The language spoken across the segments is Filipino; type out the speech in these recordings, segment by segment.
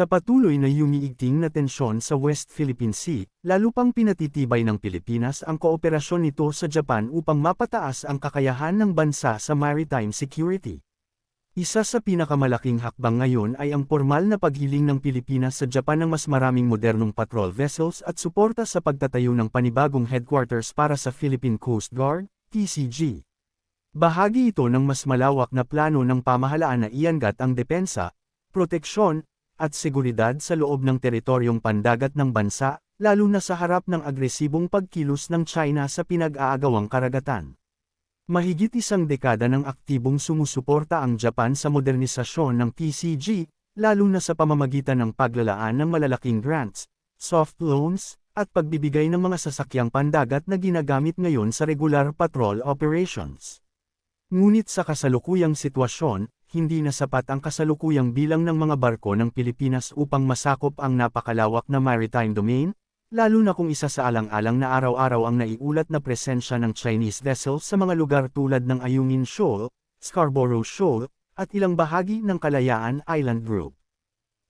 Sa patuloy na yumiigting na tensyon sa West Philippine Sea, lalo pang pinatitibay ng Pilipinas ang kooperasyon nito sa Japan upang mapataas ang kakayahan ng bansa sa maritime security. Isa sa pinakamalaking hakbang ngayon ay ang formal na paghiling ng Pilipinas sa Japan ng mas maraming modernong patrol vessels at suporta sa pagtatayo ng panibagong headquarters para sa Philippine Coast Guard, PCG. Bahagi ito ng mas malawak na plano ng pamahalaan na iangat ang depensa, proteksyon, at seguridad sa loob ng teritoryong pandagat ng bansa, lalo na sa harap ng agresibong pagkilos ng China sa pinag-aagawang karagatan. Mahigit isang dekada ng aktibong sumusuporta ang Japan sa modernisasyon ng PCG, lalo na sa pamamagitan ng paglalaan ng malalaking grants, soft loans, at pagbibigay ng mga sasakyang pandagat na ginagamit ngayon sa regular patrol operations. Ngunit sa kasalukuyang sitwasyon, hindi na sapat ang kasalukuyang bilang ng mga barko ng Pilipinas upang masakop ang napakalawak na maritime domain, lalo na kung isa sa alang-alang na araw-araw ang naiulat na presensya ng Chinese vessels sa mga lugar tulad ng Ayungin Shoal, Scarborough Shoal, at ilang bahagi ng Kalayaan Island Group.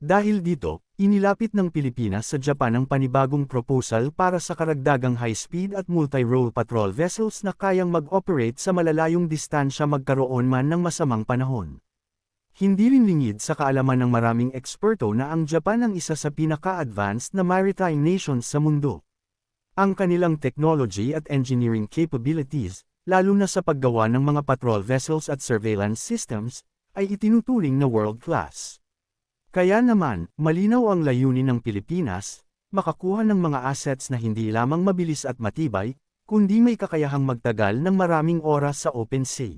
Dahil dito, inilapit ng Pilipinas sa Japan ang panibagong proposal para sa karagdagang high-speed at multi-role patrol vessels na kayang mag-operate sa malalayong distansya magkaroon man ng masamang panahon. Hindi rin sa kaalaman ng maraming eksperto na ang Japan ang isa sa pinaka-advanced na maritime nations sa mundo. Ang kanilang technology at engineering capabilities, lalo na sa paggawa ng mga patrol vessels at surveillance systems, ay itinuturing na world-class. Kaya naman, malinaw ang layunin ng Pilipinas, makakuha ng mga assets na hindi lamang mabilis at matibay, kundi may kakayahang magtagal ng maraming oras sa open sea.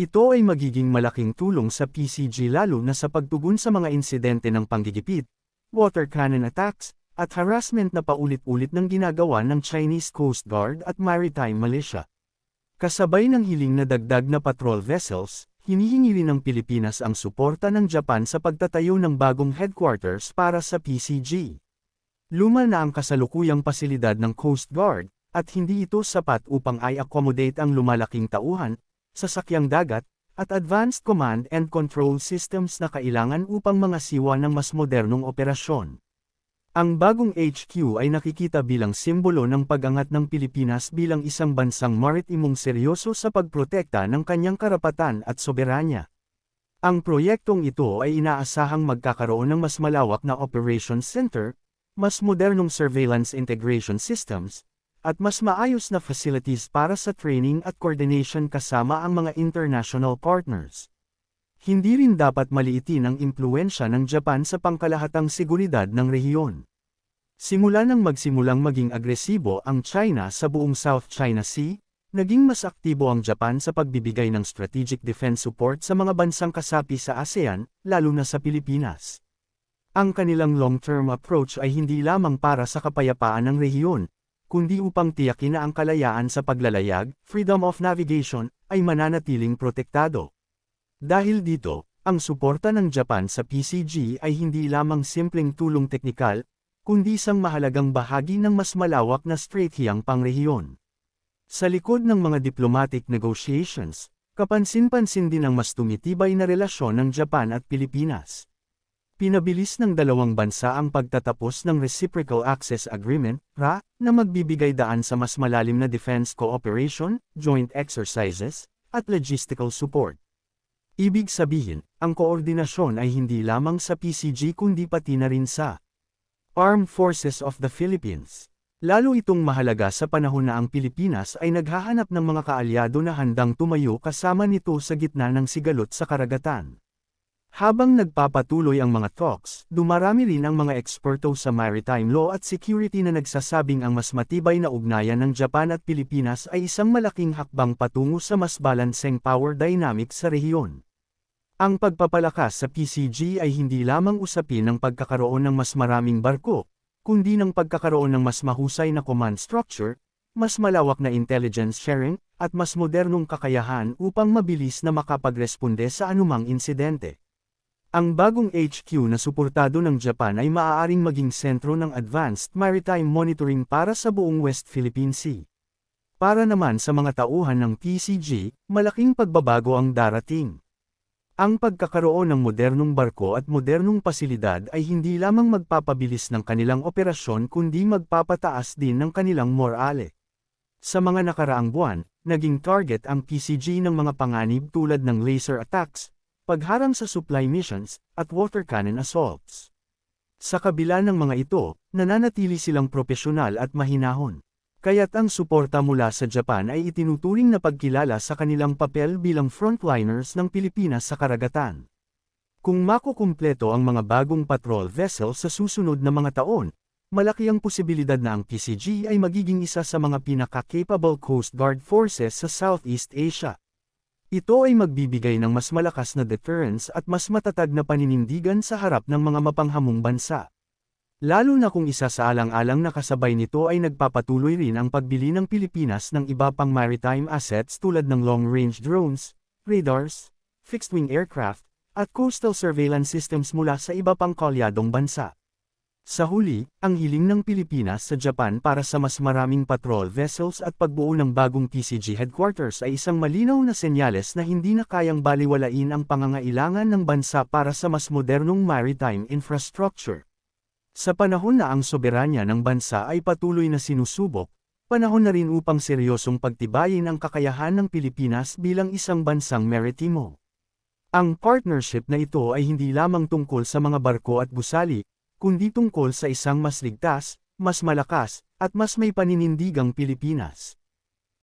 Ito ay magiging malaking tulong sa PCG lalo na sa pagtugon sa mga insidente ng panggigipit, water cannon attacks, at harassment na paulit-ulit ng ginagawa ng Chinese Coast Guard at Maritime Militia. Kasabay ng hiling na dagdag na patrol vessels, hinihingi rin ng Pilipinas ang suporta ng Japan sa pagtatayo ng bagong headquarters para sa PCG. Luma na ang kasalukuyang pasilidad ng Coast Guard, at hindi ito sapat upang i-accommodate ang lumalaking tauhan, sasakyang dagat, at advanced command and control systems na kailangan upang mga siwa ng mas modernong operasyon. Ang bagong HQ ay nakikita bilang simbolo ng pag-angat ng Pilipinas bilang isang bansang maritimong seryoso sa pagprotekta ng kanyang karapatan at soberanya. Ang proyektong ito ay inaasahang magkakaroon ng mas malawak na operations center, mas modernong surveillance integration systems, at mas maayos na facilities para sa training at coordination kasama ang mga international partners. Hindi rin dapat maliitin ang impluensya ng Japan sa pangkalahatang seguridad ng rehiyon. Simula nang magsimulang maging agresibo ang China sa buong South China Sea, naging mas aktibo ang Japan sa pagbibigay ng strategic defense support sa mga bansang kasapi sa ASEAN, lalo na sa Pilipinas. Ang kanilang long-term approach ay hindi lamang para sa kapayapaan ng rehiyon, kundi upang tiyakin na ang kalayaan sa paglalayag, freedom of navigation, ay mananatiling protektado. Dahil dito, ang suporta ng Japan sa PCG ay hindi lamang simpleng tulong teknikal, kundi isang mahalagang bahagi ng mas malawak na strategiyang pangrehiyon. Sa likod ng mga diplomatic negotiations, kapansin-pansin din ang mas tumitibay na relasyon ng Japan at Pilipinas. Pinabilis ng dalawang bansa ang pagtatapos ng Reciprocal Access Agreement, RA, na magbibigay daan sa mas malalim na defense cooperation, joint exercises, at logistical support. Ibig sabihin, ang koordinasyon ay hindi lamang sa PCG kundi pati na rin sa Armed Forces of the Philippines. Lalo itong mahalaga sa panahon na ang Pilipinas ay naghahanap ng mga kaalyado na handang tumayo kasama nito sa gitna ng sigalot sa karagatan. Habang nagpapatuloy ang mga talks, dumarami rin ang mga eksperto sa maritime law at security na nagsasabing ang mas matibay na ugnayan ng Japan at Pilipinas ay isang malaking hakbang patungo sa mas balanseng power dynamic sa rehiyon. Ang pagpapalakas sa PCG ay hindi lamang usapin ng pagkakaroon ng mas maraming barko, kundi ng pagkakaroon ng mas mahusay na command structure, mas malawak na intelligence sharing, at mas modernong kakayahan upang mabilis na makapagresponde sa anumang insidente. Ang bagong HQ na suportado ng Japan ay maaaring maging sentro ng advanced maritime monitoring para sa buong West Philippine Sea. Para naman sa mga tauhan ng PCG, malaking pagbabago ang darating. Ang pagkakaroon ng modernong barko at modernong pasilidad ay hindi lamang magpapabilis ng kanilang operasyon kundi magpapataas din ng kanilang morale. Sa mga nakaraang buwan, naging target ang PCG ng mga panganib tulad ng laser attacks, pagharang sa supply missions, at water cannon assaults. Sa kabila ng mga ito, nananatili silang profesional at mahinahon. Kaya't ang suporta mula sa Japan ay itinuturing na pagkilala sa kanilang papel bilang frontliners ng Pilipinas sa karagatan. Kung makukumpleto ang mga bagong patrol vessel sa susunod na mga taon, malaki ang posibilidad na ang PCG ay magiging isa sa mga pinaka-capable Coast Guard forces sa Southeast Asia. Ito ay magbibigay ng mas malakas na deterrence at mas matatag na paninindigan sa harap ng mga mapanghamong bansa. Lalo na kung isa sa alang-alang na kasabay nito ay nagpapatuloy rin ang pagbili ng Pilipinas ng iba pang maritime assets tulad ng long-range drones, radars, fixed-wing aircraft, at coastal surveillance systems mula sa iba pang kalyadong bansa. Sa huli, ang hiling ng Pilipinas sa Japan para sa mas maraming patrol vessels at pagbuo ng bagong PCG headquarters ay isang malinaw na senyales na hindi na kayang baliwalain ang pangangailangan ng bansa para sa mas modernong maritime infrastructure. Sa panahon na ang soberanya ng bansa ay patuloy na sinusubok, panahon na rin upang seryosong pagtibayin ang kakayahan ng Pilipinas bilang isang bansang maritimo. Ang partnership na ito ay hindi lamang tungkol sa mga barko at gusali, kundi tungkol sa isang mas ligtas, mas malakas, at mas may paninindigang Pilipinas.